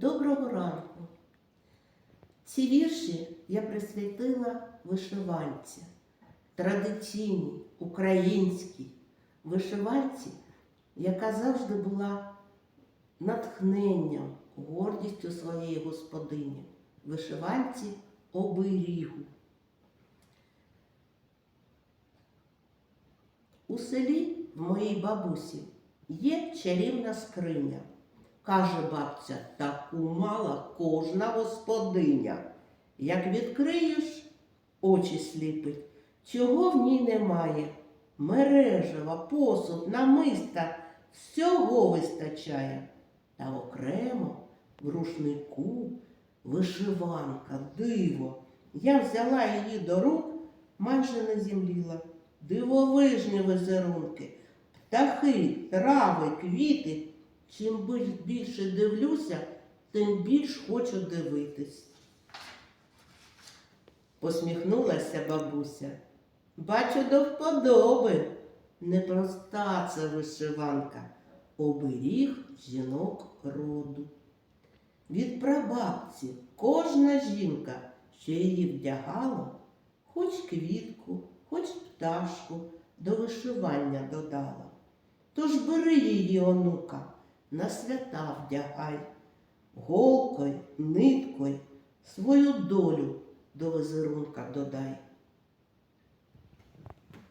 Доброго ранку. Ці вірші я присвятила вишиванці, традиційній, українській вишиванці, яка завжди була натхненням, гордістю своєї господині, вишиванці оберігу. У селі в моїй бабусі є чарівна скриня. Каже бабця, таку мала кожна господиня. Як відкриєш, очі сліпить, чого в ній немає. Мережева, посуд, намиста, всього вистачає. Та окремо в рушнику вишиванка, диво. Я взяла її до рук, майже не зімліла. Дивовижні візерунки, птахи, трави, квіти. Чим більше дивлюся, тим більш хочу дивитись. Посміхнулася бабуся. Бачу до вподоби. Непроста це вишиванка, оберіг жінок роду. Від прабабці кожна жінка, що її вдягала, хоч квітку, хоч пташку до вишивання додала. Тож бери її, онука, на свята вдягай, голкою, ниткою свою долю до візерунка додай.